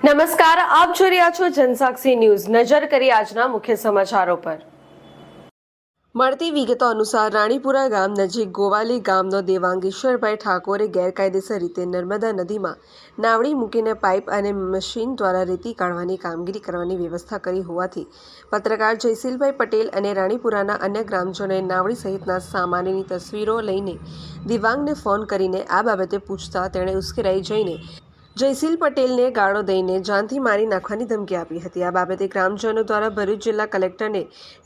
નમસ્કાર, આપ જોઈ રહ્યા છો જનસાક્ષી ન્યૂઝ. નજર કરી આજના મુખ્ય સમાચારો પર. મળતી વિગતો અનુસાર રાણીપુરા ગામ નજીક ગોવાલી ગામનો દેવાંગેશ્વરભાઈ ઠાકોરે ગેરકાયદેસર રીતે નર્મદા નદીમાં નાવડી મૂકીને પાઇપ અને મશીન દ્વારા રેતી કાઢવાની કામગીરી કરવાની વ્યવસ્થા કરી હોવાથી પત્રકાર જયસીલભાઈ પટેલ અને રાણીપુરાના અન્ય ગ્રામજનોએ નાવડી સહિતના સામાનની તસવીરો લઈને દિવાંગને ફોન કરીને આ બાબતે પૂછતા તેણે ઉશ્કેરાઈ જઈને જયસીલ પટેલને ગાળો દઈને જાનથી મારી નાખવાની ધમકી આપી હતી. આ બાબતે ગ્રામજનો દ્વારા ભરૂચ જિલ્લા કલેક્ટરને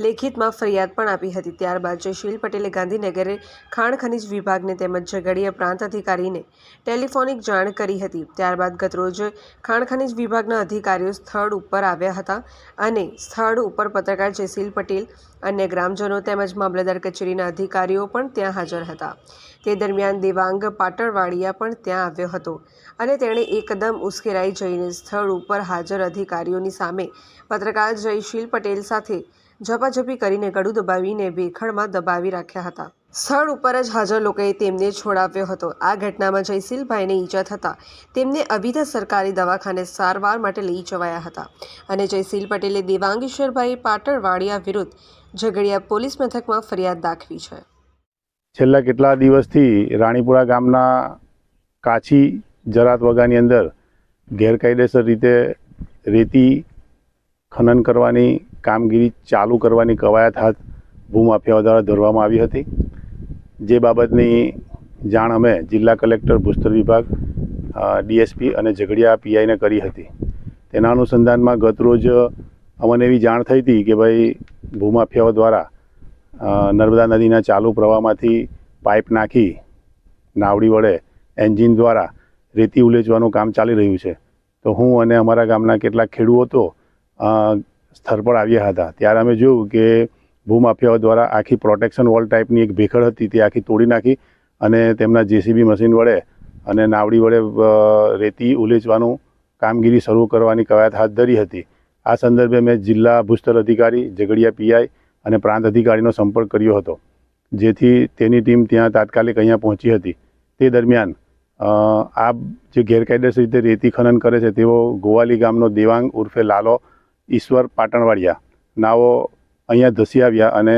લેખિતમાં ફરિયાદ પણ આપી હતી. ત્યારબાદ જયશીલ પટેલે ગાંધીનગરે ખાણ ખનિજ વિભાગને તેમજ ઝઘડિયા પ્રાંત અધિકારીને ટેલિફોનિક જાણ કરી હતી. ત્યારબાદ ગતરોજ ખાણ ખનિજ વિભાગના અધિકારીઓ સ્થળ ઉપર આવ્યા હતા અને સ્થળ ઉપર પત્રકાર જયશીલ પટેલ અન્ય ગ્રામજનો તેમજ મામલતદાર કચેરીના અધિકારીઓ પણ ત્યાં હાજર હતા. તે દરમિયાન દેવાંગ પાટણવાડિયા પણ ત્યાં આવ્યો હતો અને તેણે એકદમ ઉશ્કેરાઈ જઈને સ્થળ ઉપર હાજર અધિકારીઓની સામે પત્રકાર જયશીલ પટેલ સાથે ઝપાઝપી કરીને ગળું દબાવીને ભેખડમાં દબાવી રાખ્યા હતા. સ્થળ ઉપર જ હાજર લોકોએ તેમને છોડાવ્યો હતો. આ ઘટનામાં જયશીલભાઈને ઈજા થતાં તેમને અભિધા સરકારી દવાખાને સારવાર માટે લઈ જવાયા હતા અને જયશીલ પટેલે દેવાંગેશ્વરભાઈ પાટણવાડિયા વિરુદ્ધ ઝઘડિયા પોલીસ મથકમાં ફરિયાદ દાખવી છે. છેલ્લા કેટલા દિવસથી રાણીપુરા ગામના કાછી જરાત વગાની અંદર ગેરકાયદેસર રીતે રેતી ખનન કરવાની, કામગીરી ચાલુ કરવાની કવાયત હાથ ભૂમાફિયાઓ દ્વારા ધરવામાં આવી હતી. જે બાબતની જાણ અમે જિલ્લા કલેક્ટર, ભૂસ્તર વિભાગ ડીએસપી અને ઝઘડિયા પીઆઈને કરી હતી. તેના અનુસંધાનમાં ગતરોજ અમને એવી જાણ થઈ હતી કે ભાઈ, ભૂમાફિયાઓ દ્વારા નર્મદા નદીના ચાલુ પ્રવાહમાંથી પાઇપ નાખી, નાવડી વડે એન્જિન દ્વારા રેતી ઉલેચવાનું કામ ચાલી રહ્યું છે. તો હું અને અમારા ગામના કેટલાક ખેડૂતો સ્થળ પર આવ્યા હતા. ત્યારે અમે જોયું કે ભૂમાફિયાઓ દ્વારા આખી પ્રોટેક્શન વોલ ટાઈપની એક ભેખડ હતી, તે આખી તોડી નાખી અને તેમના જેસીબી મશીન વડે અને નાવડી વડે રેતી ઉલેચવાનું કામગીરી શરૂ કરવાની કવાયત હાથ ધરી હતી. આ સંદર્ભે મેં જિલ્લા ભૂસ્તર અધિકારી, ઝઘડિયા પીઆઈ અને પ્રાંત અધિકારીનો સંપર્ક કર્યો હતો, જેથી તેની ટીમ ત્યાં તાત્કાલિક અહીંયા પહોંચી હતી. તે દરમિયાન આ જે ગેરકાયદેસર રીતે રેતી ખનન કરે છે, તેઓ ગોવાલી ગામનો દેવાંગ ઉર્ફે લાલો ઈશ્વર પાટણવાડિયા. નાઓ અહીંયા ધસી આવ્યા અને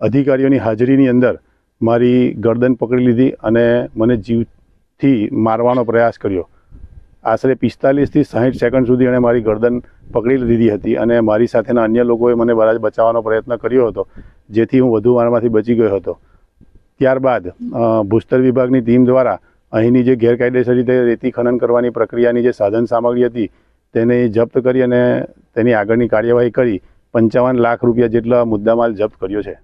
અધિકારીઓની હાજરીની અંદર મારી ગરદન પકડી લીધી અને મને જીવથી મારવાનો પ્રયાસ કર્યો. આશરે પિસ્તાલીસથી સાહીઠ સેકન્ડ સુધી એણે મારી ગરદન પકડી લીધી હતી અને મારી સાથેના અન્ય લોકોએ મને બરાજ બચાવવાનો પ્રયત્ન કર્યો હતો, જેથી હું વધુ મારમાંથી બચી ગયો હતો. ત્યારબાદ ભૂસ્તર વિભાગની ટીમ દ્વારા અહીંની જે ગેરકાયદેસર રીતે રેતી ખનન કરવાની પ્રક્રિયાની જે સાધન સામગ્રી હતી, તેને જપ્ત કરી અને તેની આગળની કાર્યવાહી કરી પંચાવન લાખ રૂપિયા જેટલા મુદ્દામાલ જપ્ત કર્યો છે.